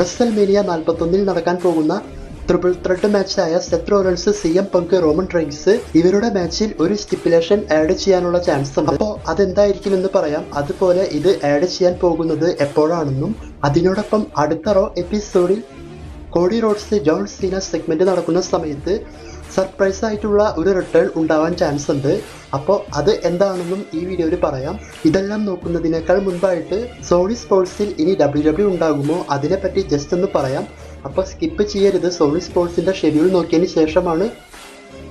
Russell mania നാൽപ്പത്തൊന്നിൽ നടക്കാൻ പോകുന്ന triple threat മാച്ചായ Seth Rollins C M Punk Roman Reigns ഇവരുടെ മാച്ചിൽ ഒരു സ്റ്റിപ്പുലേഷൻ ആഡ് ചെയ്യാനുള്ള ചാൻസ് ഉണ്ട്. അപ്പോൾ അതെന്തായിരിക്കും എന്ന് പറയാം. അതുപോലെ ഇത് ആഡ് ചെയ്യാൻ പോകുന്നത് എപ്പോഴാണെന്നും അതിനോടൊപ്പം അടുത്ത റോ എപ്പിസോഡിൽ Cody Rhodes John Cena segment നടക്കുന്ന സമയത്ത് സർപ്രൈസ് ആയിട്ടുള്ള ഒരു റിട്ടേൺ ഉണ്ടാവാൻ ചാൻസ് ഉണ്ട്. അപ്പോൾ അത് എന്താണെന്നും ഈ വീഡിയോയിൽ പറയാം. ഇതെല്ലാം നോക്കുന്നതിനേക്കാൾ മുൻപായിട്ട് സോണി സ്പോർട്സിൽ ഇനി ഡബ്ല്യു ഡബ്ല്യു ഉണ്ടാകുമോ അതിനെപ്പറ്റി ജസ്റ്റ് ഒന്ന് പറയാം. അപ്പോൾ സ്കിപ്പ് ചെയ്യരുത്. സോണി സ്പോർട്സിന്റെ ഷെഡ്യൂൾ നോക്കിയതിന് ശേഷമാണ്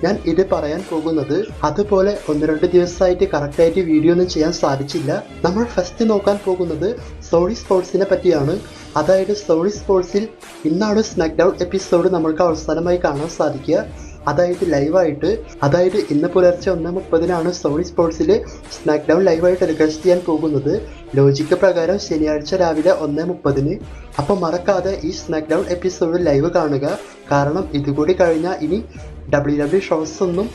ഞാൻ ഇത് പറയാൻ പോകുന്നത്. അതുപോലെ ഒന്ന് രണ്ട് ദിവസമായിട്ട് കറക്റ്റായിട്ട് വീഡിയോ ഒന്നും ചെയ്യാൻ സാധിച്ചില്ല. നമ്മൾ ഫസ്റ്റ് നോക്കാൻ പോകുന്നത് സോണി സ്പോർട്സിനെ പറ്റിയാണ്. അതായത് സോണി സ്പോർട്സിൽ ഇന്നാണ് സ്നാക്ക്ഡൗൺ എപ്പിസോഡ് നമ്മൾക്ക് അവസാനമായി കാണാൻ സാധിക്കുക. അതായത് ലൈവായിട്ട് അതായത് ഇന്ന് പുലർച്ചെ ഒന്ന് മുപ്പതിനാണ് സോണി സ്പോർട്സിൽ സ്നാക്ക്ഡൗൺ ലൈവായിട്ട് ടെലികാസ്റ്റ് ചെയ്യാൻ പോകുന്നത്. ലോജിക്ക് പ്രകാരം ശനിയാഴ്ച രാവിലെ ഒന്ന് മുപ്പതിന്. അപ്പോൾ മറക്കാതെ ഈ സ്നാക്ക്ഡൗൺ എപ്പിസോഡ് ലൈവ് കാണുക. കാരണം ഇതുകൂടി കഴിഞ്ഞാൽ ഇനി ഡബ്ല്യു ഡബ്ല്യു ഷോസ് ഒന്നും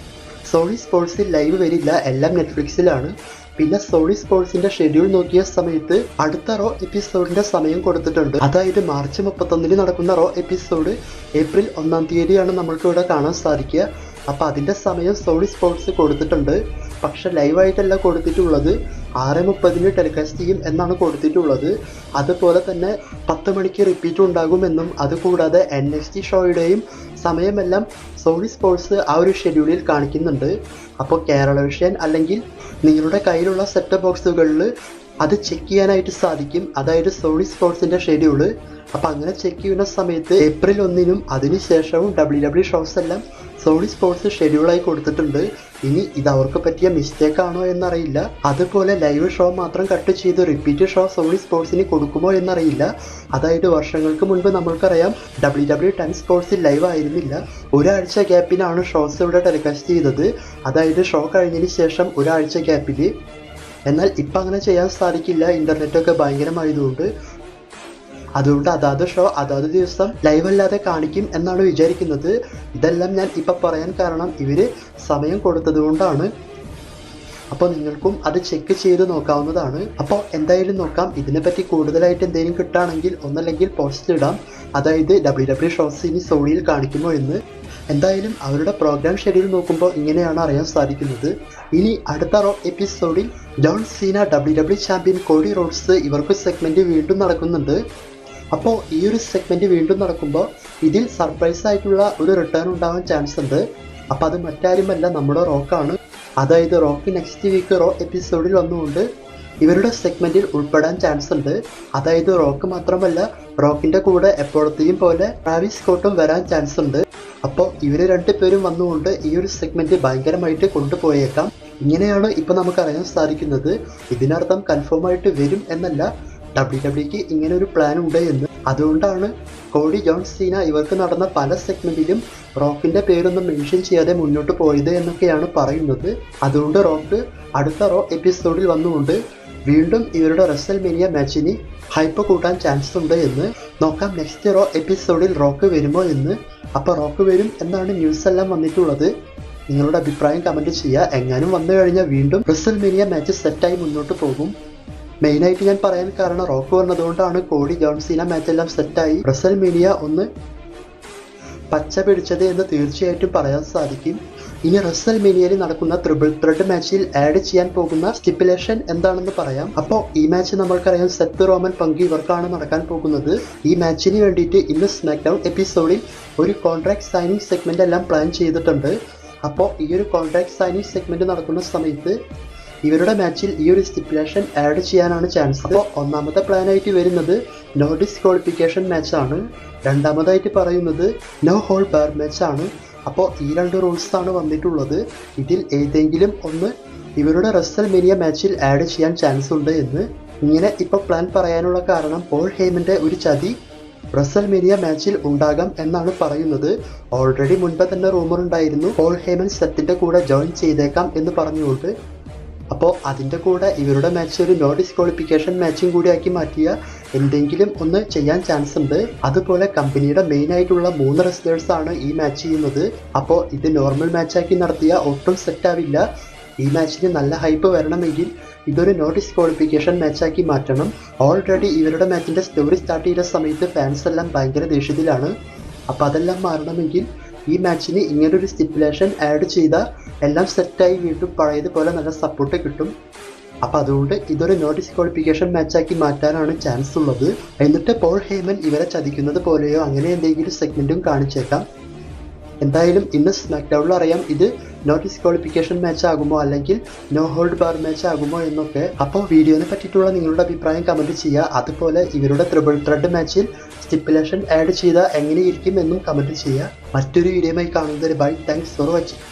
സോണി സ്പോർട്സിൽ ലൈവ് വരില്ല. എല്ലാം നെറ്റ്ഫ്ലിക്സിലാണ് പിന്നെ സോണി സ്പോർട്സിന്റെ ഷെഡ്യൂൾ നോക്കിയ സമയത്ത് അടുത്ത റോ എപ്പിസോഡിന്റെ സമയം കൊടുത്തിട്ടുണ്ട്. അതായത് മാർച്ച് മുപ്പത്തൊന്നിന് നടക്കുന്ന റോ എപ്പിസോഡ് ഏപ്രിൽ ഒന്നാം തീയതിയാണ് നമ്മൾക്ക് ഇവിടെ കാണാൻ സാധിക്കുക. അപ്പൊ അതിന്റെ സമയം സോണി സ്പോർട്സ് കൊടുത്തിട്ടുണ്ട്. പക്ഷെ ലൈവായിട്ടല്ല കൊടുത്തിട്ടുള്ളത്. ആറ് മുപ്പതിന് ടെലികാസ്റ്റ് ചെയ്യും എന്നാണ് കൊടുത്തിട്ടുള്ളത്. അതുപോലെ തന്നെ പത്ത് മണിക്ക് റിപ്പീറ്റ് ഉണ്ടാകുമെന്നും അതുകൂടാതെ എൻ എക്സ് ടി ഷോയുടെയും സമയമെല്ലാം സോണി സ്പോർട്സ് ആ ഒരു ഷെഡ്യൂളിൽ കാണിക്കുന്നുണ്ട്. അപ്പോൾ കേരള വിഷൻ അല്ലെങ്കിൽ നിങ്ങളുടെ കയ്യിലുള്ള സെറ്റ് ബോക്സുകളിൽ അത് ചെക്ക് ചെയ്യാനായിട്ട് സാധിക്കും. അതായത് സോണി സ്പോർട്സിന്റെ ഷെഡ്യൂൾ അപ്പോൾ അങ്ങനെ ചെക്ക് ചെയ്യുന്ന സമയത്ത് ഏപ്രിൽ ഒന്നിനും അതിനുശേഷവും ഡബ്ല്യു ഡബ്ല്യു ഷോസ് എല്ലാം സോണി സ്പോർട്സ് ഷെഡ്യൂളായി കൊടുത്തിട്ടുണ്ട്. ഇനി ഇത് അവർക്ക് പറ്റിയ മിസ്റ്റേക്ക് ആണോ എന്നറിയില്ല. അതുപോലെ ലൈവ് ഷോ മാത്രം കട്ട് ചെയ്ത് റിപ്പീറ്റ് ഷോ സോണി സ്പോർട്സിന് കൊടുക്കുമോ എന്നറിയില്ല. അതായത് വർഷങ്ങൾക്ക് മുൻപ് നമ്മൾക്കറിയാം ഡബ്ല്യു ഡബ്ല്യു ടെൻ സ്പോർട്സിൽ ലൈവ് ആയിരുന്നില്ല. ഒരാഴ്ച ഗ്യാപ്പിനാണ് ഷോസ് ഇവിടെ ടെലികാസ്റ്റ് ചെയ്തത്. അതായത് ഷോ കഴിഞ്ഞതിന് ശേഷം ഒരാഴ്ച ഗ്യാപ്പിൽ എന്നാൽ ഇപ്പം അങ്ങനെ ചെയ്യാൻ സാധിക്കില്ല. ഇന്റർനെറ്റൊക്കെ ഭയങ്കരമായതുകൊണ്ട് അതുകൊണ്ട് അതാത് ഷോ അതാത് ദിവസം ലൈവ് അല്ലാതെ കാണിക്കും എന്നാണ് വിചാരിക്കുന്നത്. ഇതെല്ലാം ഞാൻ ഇപ്പം പറയാൻ കാരണം ഇവർ സമയം കൊടുത്തത് കൊണ്ടാണ്. അപ്പോൾ നിങ്ങൾക്കും അത് ചെക്ക് ചെയ്ത് നോക്കാവുന്നതാണ്. അപ്പോൾ എന്തായാലും നോക്കാം. ഇതിനെപ്പറ്റി കൂടുതലായിട്ട് എന്തെങ്കിലും കിട്ടുകയാണെങ്കിൽ ഒന്നല്ലെങ്കിൽ പോസ്റ്റ് ഇടാം. അതായത് ഡബ്ല്യു ഡബ്ല്യു ഷോസ് ഇനി സോണിയിൽ കാണിക്കുമോ എന്ന്. എന്തായാലും അവരുടെ പ്രോഗ്രാം ഷെഡ്യൂൾ നോക്കുമ്പോൾ ഇങ്ങനെയാണ് അറിയാൻ സാധിക്കുന്നത്. ഇനി അടുത്ത റോ എപ്പിസോഡിൽ John Cena W W champion Cody Rhodes ഇവർക്ക് സെഗ്മെന്റ് വീണ്ടും നടക്കുന്നുണ്ട്. അപ്പോൾ ഈ ഒരു സെഗ്മെന്റ് വീണ്ടും നടക്കുമ്പോൾ ഇതിൽ സർപ്രൈസ് ആയിട്ടുള്ള ഒരു റിട്ടേൺ ഉണ്ടാവാൻ ചാൻസ് ഉണ്ട്. അപ്പോൾ അത് മറ്റാരുമല്ല നമ്മുടെ റോക്കാണ്. അതായത് റോക്ക് നെക്സ്റ്റ് വീക്ക് റോ എപ്പിസോഡിൽ വന്നുകൊണ്ട് ഇവരുടെ സെഗ്മെന്റിൽ ഉൾപ്പെടാൻ ചാൻസ് ഉണ്ട്. അതായത് റോക്ക് മാത്രമല്ല റോക്കിന്റെ കൂടെ എപ്പോഴത്തെയും പോലെ ട്രാവിസ് സ്കോട്ടും വരാൻ ചാൻസ് ഉണ്ട്. അപ്പോൾ ഇവർ രണ്ടുപേരും വന്നുകൊണ്ട് ഈ ഒരു സെഗ്മെന്റ് ഭയങ്കരമായിട്ട് കൊണ്ടുപോയേക്കാം. ഇങ്ങനെയാണ് ഇപ്പോൾ നമുക്ക് അറിയാൻ സാധിക്കുന്നത്. ഇതിനർത്ഥം കൺഫേം ആയിട്ട് വരും എന്നല്ല. ഡബ്ല്യു ഡബ്ല്യുക്ക് ഇങ്ങനെ ഒരു പ്ലാൻ ഉണ്ട് എന്ന്. അതുകൊണ്ടാണ് കോഡി ജോൺ സീന ഇവർക്ക് നടന്ന പല സെഗ്മെന്റിലും റോക്കിന്റെ പേരൊന്നും മെൻഷൻ ചെയ്യാതെ മുന്നോട്ട് പോയത് എന്നൊക്കെയാണ് പറയുന്നത്. അതുകൊണ്ട് റോക്ക് അടുത്ത റോ എപ്പിസോഡിൽ വന്നുകൊണ്ട് വീണ്ടും ഇവരുടെ റസൽ മേനിയ മാച്ചിന് ഹൈപ്പ് കൂട്ടാൻ ചാൻസ് ഉണ്ട് എന്ന്. നോക്കാം നെക്സ്റ്റ് റോ എപ്പിസോഡിൽ റോക്ക് വരുമോ എന്ന്. അപ്പോൾ റോക്ക് വരും എന്നാണ് ന്യൂസ് എല്ലാം വന്നിട്ടുള്ളത്. നിങ്ങളുടെ അഭിപ്രായം കമന്റ് ചെയ്യുക. എങ്ങാനും വന്നു കഴിഞ്ഞാൽ വീണ്ടും റസൽ മേനിയ മാച്ച് സെറ്റായി മുന്നോട്ട് പോകും. മെയിനായിട്ട് ഞാൻ പറയാൻ കാരണം റോക്ക് വന്നതുകൊണ്ടാണ് കോടി ജോൺസീന മാച്ച് എല്ലാം സെറ്റായി. റസൽ മീനിയ ഒന്ന് പച്ച പിടിച്ചത് എന്ന് തീർച്ചയായിട്ടും പറയാൻ സാധിക്കും. ഇനി റസൽ മീനിയയിൽ നടക്കുന്ന ത്രിബിൾ ത്രെഡ് മാച്ചിൽ ആഡ് ചെയ്യാൻ പോകുന്ന സ്റ്റിപ്പുലേഷൻ എന്താണെന്ന് പറയാം. അപ്പോൾ ഈ മാച്ച് നമ്മൾക്കറിയാം സെത്ത് റോമൻ പങ്ക് ഇവർക്കാണ് നടക്കാൻ പോകുന്നത്. ഈ മാച്ചിന് വേണ്ടിയിട്ട് ഇന്ന് സ്മാക്ഡൗൺ എപ്പിസോഡിൽ ഒരു കോൺട്രാക്ട് സൈനിങ് സെഗ്മെന്റ് എല്ലാം പ്ലാൻ ചെയ്തിട്ടുണ്ട്. അപ്പോൾ ഈ ഒരു കോൺട്രാക്ട് സൈനിങ് സെഗ്മെന്റ് നടക്കുന്ന സമയത്ത് ഇവരുടെ മാച്ചിൽ ഈ ഒരു സ്റ്റിപ്പുലേഷൻ ആഡ് ചെയ്യാനാണ് ചാൻസ് അപ്പോൾ ഒന്നാമത്തെ പ്ലാനായിട്ട് വരുന്നത് നോ ഡിസ്ക്വാളിഫിക്കേഷൻ മാച്ചാണ് രണ്ടാമതായിട്ട് പറയുന്നത് നോ ഹോൾ ബാർ മാച്ചാണ് അപ്പോൾ ഈ രണ്ട് റൂൾസാണ് വന്നിട്ടുള്ളത്. ഇതിൽ ഏതെങ്കിലും ഒന്ന് ഇവരുടെ റസ്സൽ മെനിയ മാച്ചിൽ ആഡ് ചെയ്യാൻ ചാൻസ് ഉണ്ട് എന്ന്. ഇങ്ങനെ ഇപ്പോൾ പ്ലാൻ പറയാനുള്ള കാരണം പോൾ ഹെയ്മന്റെ ഒരു ചതി റസൽ മെനിയ മാച്ചിൽ ഉണ്ടാകാം എന്നാണ് പറയുന്നത്. ഓൾറെഡി മുൻപ് തന്നെ റൂമർ ഉണ്ടായിരുന്നു. പോൾ ഹേമൻ സെത്തിന്റെ കൂടെ ജോയിൻ ചെയ്തേക്കാം എന്ന് പറഞ്ഞുകൊണ്ട്. അപ്പോൾ അതിന്റെ കൂടെ ഇവരുടെ മാച്ച് ഒരു നോ ഡിസ്ക്വാളിഫിക്കേഷൻ മാച്ചും കൂടി ആക്കി മാറ്റിയ എന്തെങ്കിലും ഒന്ന് ചെയ്യാൻ ചാൻസ് ഉണ്ട്. അതുപോലെ കമ്പനിയുടെ മെയിൻ ആയിട്ടുള്ള മൂന്ന് റെസ്ലേഴ്സ് ആണ് ഈ മാച്ച് ചെയ്യുന്നത്. അപ്പോൾ ഇത് നോർമൽ മാച്ചാക്കി നടത്തിയ ഒട്ടും സെറ്റ് ആവില്ല. ഈ മാച്ചിന് നല്ല ഹൈപ്പ് വരണമെങ്കിൽ ഇതൊരു നോ ഡിസ്ക്വാളിഫിക്കേഷൻ മാച്ചാക്കി മാറ്റണം. ഓൾറെഡി ഇവരുടെ മാച്ചിന്റെ സ്റ്റോറി സ്റ്റാർട്ട് ചെയ്ത സമയത്ത് ഫാൻസ് എല്ലാം ഭയങ്കര ദേഷ്യത്തിലാണ്. അപ്പോൾ അതെല്ലാം മാറണമെങ്കിൽ ഈ മാച്ചിന് ഇങ്ങനൊരു സ്റ്റിപ്പുലേഷൻ ആഡ് ചെയ്താൽ എല്ലാം സെറ്റായി വീണ്ടും പഴയതുപോലെ നല്ല സപ്പോർട്ട് കിട്ടും. അപ്പം അതുകൊണ്ട് ഇതൊരു നോ ഡിസ്ക്വാളിഫിക്കേഷൻ മാച്ചാക്കി മാറ്റാനാണ് ചാൻസ് ഉള്ളത്. എന്നിട്ട് പോൾ ഹേമൻ ഇവരെ ചതിക്കുന്നത് പോലെയോ അങ്ങനെ എന്തെങ്കിലും സെഗ്മെന്റും കാണിച്ചേക്കാം. എന്തായാലും ഇന്ന് സ്മാക്ഡൗണിൽ അറിയാം ഇത് നോ ക്വാളിഫിക്കേഷൻ മാച്ച് ആകുമോ അല്ലെങ്കിൽ നോ ഹോൾഡ് ബാർ മാച്ച് ആകുമോ എന്നൊക്കെ. അപ്പോൾ വീഡിയോനെ പറ്റിയിട്ടുള്ള നിങ്ങളുടെ അഭിപ്രായം കമന്റ് ചെയ്യുക. അതുപോലെ ഇവരുടെ ത്രിബിൾ ത്രെഡ് മാച്ചിൽ സ്റ്റിപ്പുലേഷൻ ആഡ് ചെയ്താൽ എങ്ങനെയിരിക്കും എന്നും കമന്റ് ചെയ്യുക. മറ്റൊരു വീഡിയോയുമായി കാണുന്നതിന് ബൈ താങ്ക്സ് ഫോർ വാച്ചിങ്